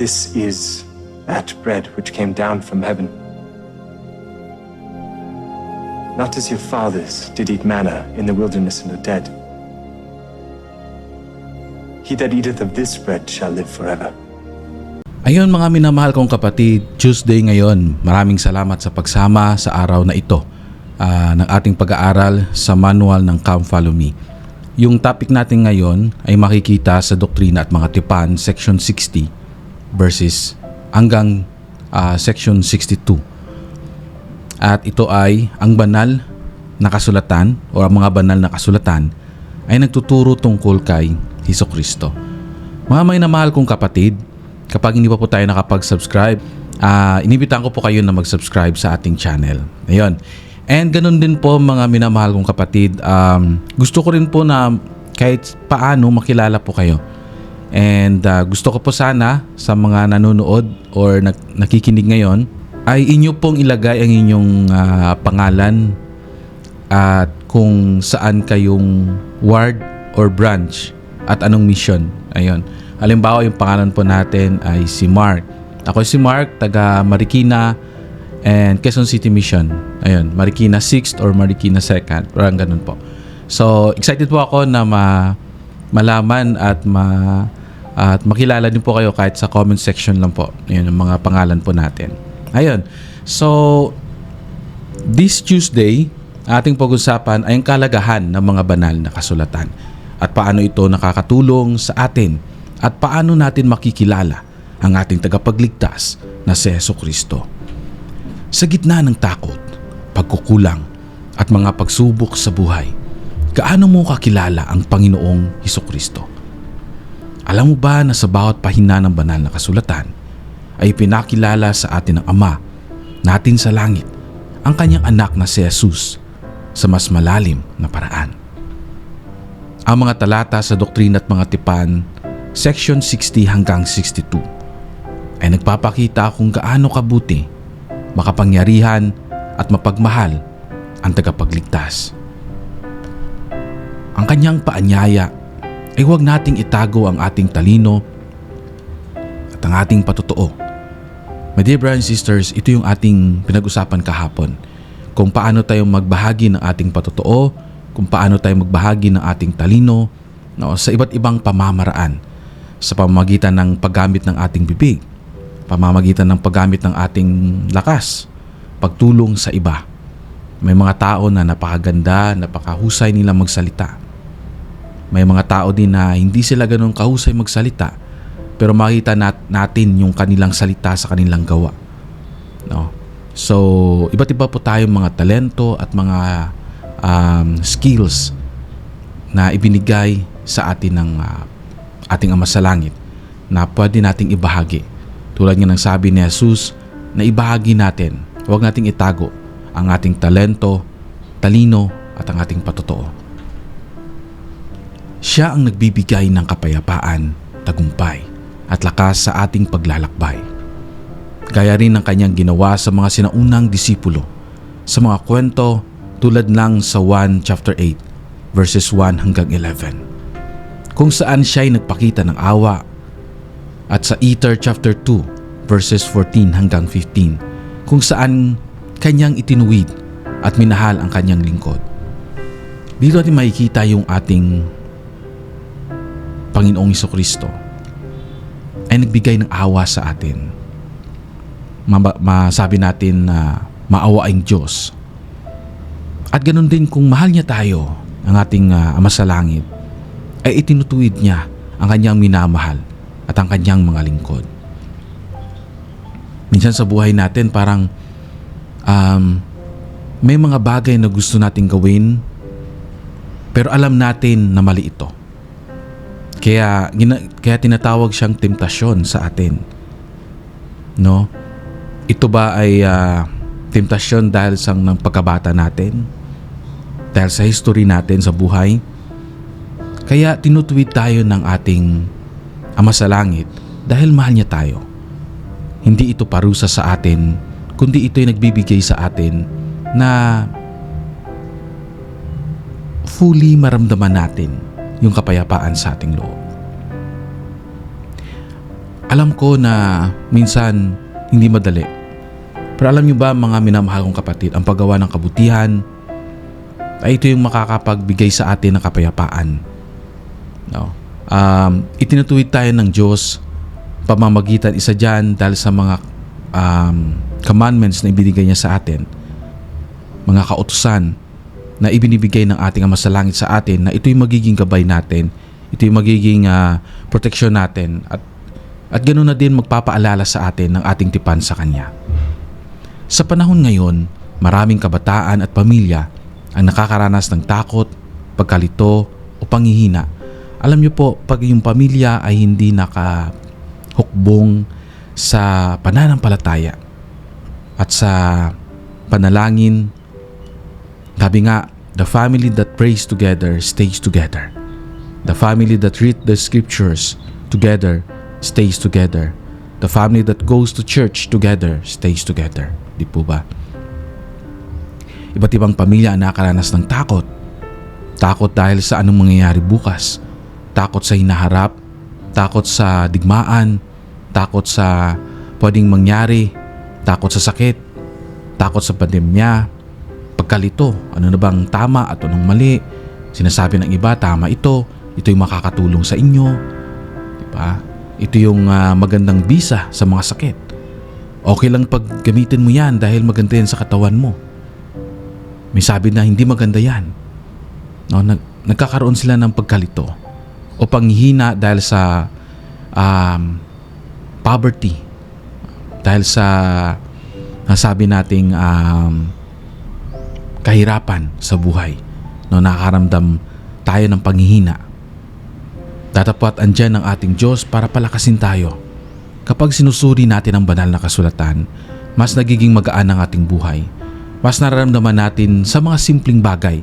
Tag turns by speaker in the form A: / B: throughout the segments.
A: This is that bread which came down from heaven. Not as your fathers did eat manna in the wilderness and are dead. He that eateth of this bread shall live forever.
B: Ayun mga minamahal kong kapatid, Tuesday ngayon. Maraming salamat sa pagsama sa araw na ito ah, ng ating pag-aaral sa manual ng Come Follow Me. Yung topic natin ngayon ay makikita sa Doktrina at Mga Tipan, section 60 verses hanggang ah, section 62. At ito ay ang banal na kasulatan o ang mga banal na kasulatan ay nagtuturo tungkol kay Heso Kristo. Mga may namahal kong kapatid, kapag hindi pa po tayo nakapag-subscribe, ah inibitahan ko po kayo na mag-subscribe sa ating channel. Ayun. And ganun din po mga minamahal kong kapatid, um, gusto ko rin po na kahit paano makilala po kayo. And ah, gusto ko po sana sa mga nanonood or nak- nakikinig ngayon ay inyo pong ilagay ang inyong ah, pangalan at kung saan kayong ward or branch at anong mission. Ayun. Halimbawa, yung pangalan po natin ay si Mark. Ako si Mark, taga Marikina and Quezon City Mission. Ayun, Marikina 6th or Marikina 2nd. Parang ganun po. So, excited po ako na ma malaman at ma at makilala din po kayo kahit sa comment section lang po. Ayun, ang mga pangalan po natin. Ayun. So, this Tuesday, ating pag-usapan ay ang kalagahan ng mga banal na kasulatan at paano ito nakakatulong sa atin at paano natin makikilala ang ating tagapagligtas na si Yeso Kristo. Sa gitna ng takot, pagkukulang at mga pagsubok sa buhay, gaano mo kakilala ang Panginoong Heso Kristo? Alam mo ba na sa bawat pahina ng banal na kasulatan ay pinakilala sa atin ng Ama natin sa langit ang kanyang anak na si Jesus sa mas malalim na paraan. Ang mga talata sa Doktrina at Mga Tipan, section 60 hanggang 62, ay nagpapakita kung gaano kabuti, makapangyarihan at mapagmahal ang tagapagligtas. Ang kanyang paanyaya ay huwag nating itago ang ating talino at ang ating patotoo My dear brothers and sisters, ito yung ating pinag-usapan kahapon. Kung paano tayo magbahagi ng ating patotoo, kung paano tayo magbahagi ng ating talino no, sa iba't ibang pamamaraan sa pamamagitan ng paggamit ng ating bibig, pamamagitan ng paggamit ng ating lakas, pagtulong sa iba. May mga tao na napakaganda, napakahusay nila magsalita. May mga tao din na hindi sila ganun kahusay magsalita pero makita nat- natin yung kanilang salita sa kanilang gawa. No? So, iba't iba po tayong mga talento at mga um, skills na ibinigay sa atin ng uh, ating Ama sa Langit na pwede nating ibahagi. Tulad nga ng sabi ni Jesus na ibahagi natin, huwag nating itago ang ating talento, talino at ang ating patotoo. Siya ang nagbibigay ng kapayapaan, tagumpay at lakas sa ating paglalakbay. Gaya rin ng kanyang ginawa sa mga sinaunang disipulo sa mga kwento tulad ng sa 1 chapter 8 verses 1 hanggang 11 kung saan siya ay nagpakita ng awa at sa Eater chapter 2 verses 14 hanggang 15 kung saan kanyang itinuwid at minahal ang kanyang lingkod. Dito natin makikita yung ating Panginoong Iso Kristo ay nagbigay ng awa sa atin. Ma- masabi natin na maawaing Diyos. At ganun din kung mahal niya tayo, ang ating ah, Ama sa Langit, ay itinutuwid niya ang kanyang minamahal at ang kanyang mga lingkod. Minsan sa buhay natin parang um, may mga bagay na gusto nating gawin pero alam natin na mali ito. Kaya, gina, kaya tinatawag siyang temptasyon sa atin. No? Ito ba ay ah, temptasyon dahil sa ng pagkabata natin? Dahil sa history natin sa buhay? Kaya tinutuwid tayo ng ating Ama sa Langit dahil mahal niya tayo. Hindi ito parusa sa atin, kundi ito'y nagbibigay sa atin na fully maramdaman natin yung kapayapaan sa ating loob. Alam ko na minsan hindi madali. Pero alam niyo ba mga minamahal kong kapatid, ang paggawa ng kabutihan ay ito yung makakapagbigay sa atin ng kapayapaan. No? Um, itinutuwid tayo ng Diyos pamamagitan isa dyan dahil sa mga um, commandments na ibinigay niya sa atin. Mga kautusan na ibinibigay ng ating Ama sa Langit sa atin na ito'y magiging gabay natin, ito'y magiging ah, proteksyon natin at at ganoon na din magpapaalala sa atin ng ating tipan sa Kanya. Sa panahon ngayon, maraming kabataan at pamilya ang nakakaranas ng takot, pagkalito o panghihina. Alam niyo po, pag yung pamilya ay hindi nakahukbong sa pananampalataya at sa panalangin, sabi nga, the family that prays together stays together. The family that read the scriptures together stays together. The family that goes to church together stays together. Di po ba? Iba't ibang pamilya ang nakaranas ng takot. Takot dahil sa anong mangyayari bukas. Takot sa hinaharap. Takot sa digmaan. Takot sa pwedeng mangyari. Takot sa sakit. Takot sa pandemya. Pagkalito, ano na bang tama at anong mali. Sinasabi ng iba, tama ito. Ito yung makakatulong sa inyo. Diba? Ito yung ah, magandang bisa sa mga sakit. Okay lang pag gamitin mo yan dahil maganda yan sa katawan mo. May sabi na hindi maganda yan. No, nag, nagkakaroon sila ng pagkalito o panghihina dahil sa um, poverty. Dahil sa nasabi nating um, kahirapan sa buhay. No, nakakaramdam tayo ng panghihina. Tatapat andyan ang ating Diyos para palakasin tayo. Kapag sinusuri natin ang banal na kasulatan, mas nagiging magaan ang ating buhay. Mas nararamdaman natin sa mga simpleng bagay.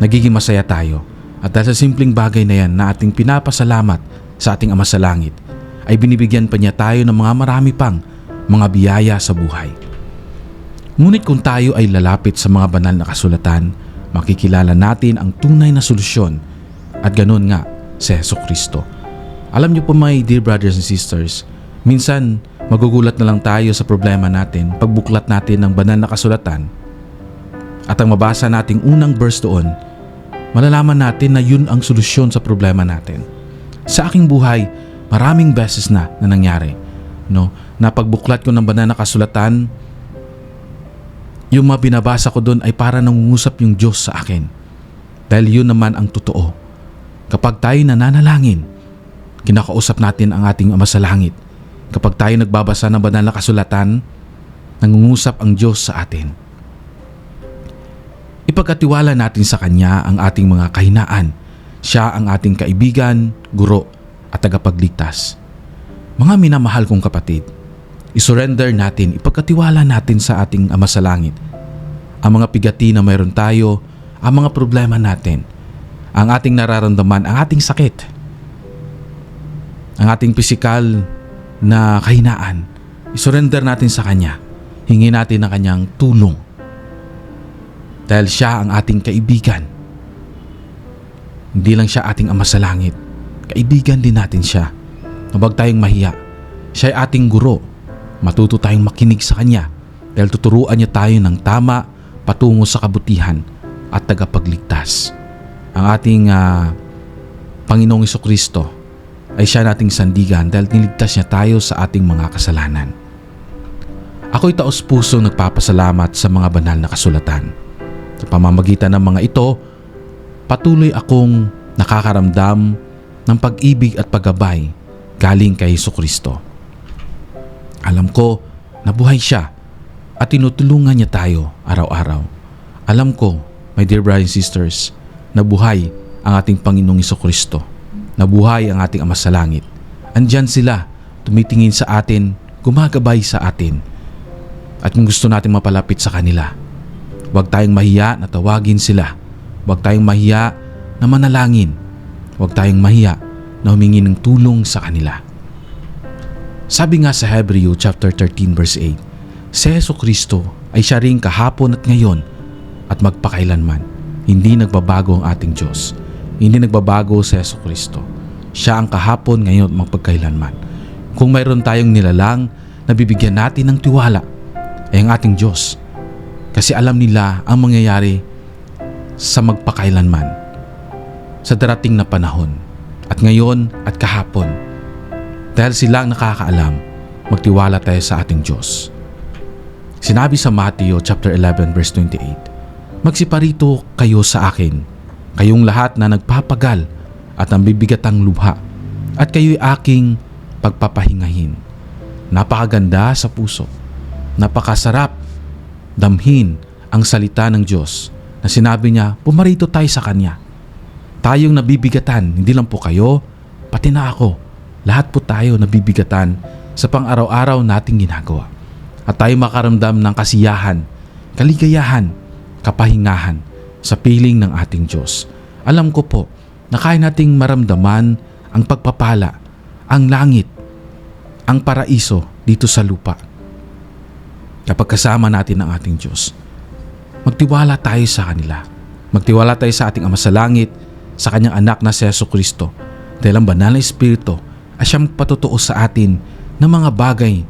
B: Nagiging masaya tayo. At dahil sa simpleng bagay na yan na ating pinapasalamat sa ating Ama sa Langit, ay binibigyan pa niya tayo ng mga marami pang mga biyaya sa buhay. Ngunit kung tayo ay lalapit sa mga banal na kasulatan, makikilala natin ang tunay na solusyon at ganun nga si Heso Kristo. Alam niyo po my dear brothers and sisters, minsan magugulat na lang tayo sa problema natin pagbuklat natin ng banal na kasulatan at ang mabasa nating unang verse doon, malalaman natin na yun ang solusyon sa problema natin. Sa aking buhay, maraming beses na na nangyari. No? Na pagbuklat ko ng banal na kasulatan, yung mga binabasa ko doon ay para nangungusap yung Diyos sa akin. Dahil yun naman ang totoo. Kapag tayo nananalangin, kinakausap natin ang ating Ama sa Langit. Kapag tayo nagbabasa ng banal na kasulatan, nangungusap ang Diyos sa atin. Ipagkatiwala natin sa Kanya ang ating mga kahinaan. Siya ang ating kaibigan, guro at tagapagligtas. Mga minamahal kong kapatid, isurrender natin, ipagkatiwala natin sa ating Ama sa Langit ang mga pigati na mayroon tayo, ang mga problema natin, ang ating nararamdaman, ang ating sakit, ang ating pisikal na kahinaan. Isurrender natin sa Kanya. Hingi natin ang Kanyang tulong. Dahil siya ang ating kaibigan. Hindi lang siya ating Ama sa Langit. Kaibigan din natin siya. Huwag tayong mahiya. Siya ay ating guro. Matuto tayong makinig sa Kanya dahil tuturuan niya tayo ng tama patungo sa kabutihan at tagapagligtas. Ang ating ah, Panginoong Kristo ay siya nating sandigan dahil niligtas niya tayo sa ating mga kasalanan. Ako'y taos puso nagpapasalamat sa mga banal na kasulatan. Sa pamamagitan ng mga ito, patuloy akong nakakaramdam ng pag-ibig at paggabay galing kay Kristo. Alam ko na buhay siya at tinutulungan niya tayo araw-araw. Alam ko, my dear brothers and sisters, na buhay ang ating Panginoong Iso Kristo. Na buhay ang ating Ama sa Langit. Andyan sila, tumitingin sa atin, gumagabay sa atin. At kung gusto natin mapalapit sa kanila, huwag tayong mahiya na tawagin sila. Huwag tayong mahiya na manalangin. Huwag tayong mahiya na humingi ng tulong sa kanila. Sabi nga sa Hebreo chapter 13 verse 8, si Yeso Kristo ay siya rin kahapon at ngayon at magpakailanman. Hindi nagbabago ang ating Diyos. Hindi nagbabago si Yeso Kristo. Siya ang kahapon, ngayon at magpagkailanman. Kung mayroon tayong nilalang na bibigyan natin ng tiwala, ay ang ating Diyos. Kasi alam nila ang mangyayari sa magpakailanman, sa darating na panahon, at ngayon at kahapon. Dahil sila ang nakakaalam, magtiwala tayo sa ating Diyos. Sinabi sa Matthew chapter 11 verse 28, Magsiparito kayo sa akin, kayong lahat na nagpapagal at ang bibigatang lubha, at kayo'y aking pagpapahingahin. Napakaganda sa puso, napakasarap damhin ang salita ng Diyos na sinabi niya, pumarito tayo sa Kanya. Tayong nabibigatan, hindi lang po kayo, pati na ako. Lahat po tayo nabibigatan sa pang-araw-araw nating ginagawa. At tayo makaramdam ng kasiyahan, kaligayahan, kapahingahan sa piling ng ating Diyos. Alam ko po na kaya nating maramdaman ang pagpapala, ang langit, ang paraiso dito sa lupa kapag kasama natin ang ating Diyos. Magtiwala tayo sa kanila. Magtiwala tayo sa ating Ama sa Langit, sa kanyang anak na si Yeso Kristo. Dahil ang banal na Espiritu ay siyang patutuo sa atin ng mga bagay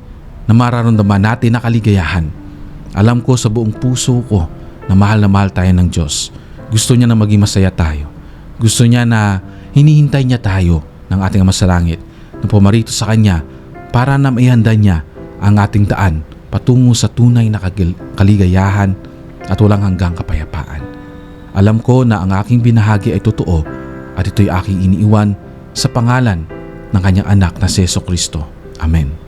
B: na mararamdaman natin na kaligayahan. Alam ko sa buong puso ko na mahal na mahal tayo ng Diyos. Gusto niya na maging masaya tayo. Gusto niya na hinihintay niya tayo ng ating Ama sa Langit na pumarito sa Kanya para na maihanda niya ang ating daan patungo sa tunay na kaligayahan at walang hanggang kapayapaan. Alam ko na ang aking binahagi ay totoo at ito'y aking iniiwan sa pangalan ng kanyang anak na si Yeso Kristo. Amen.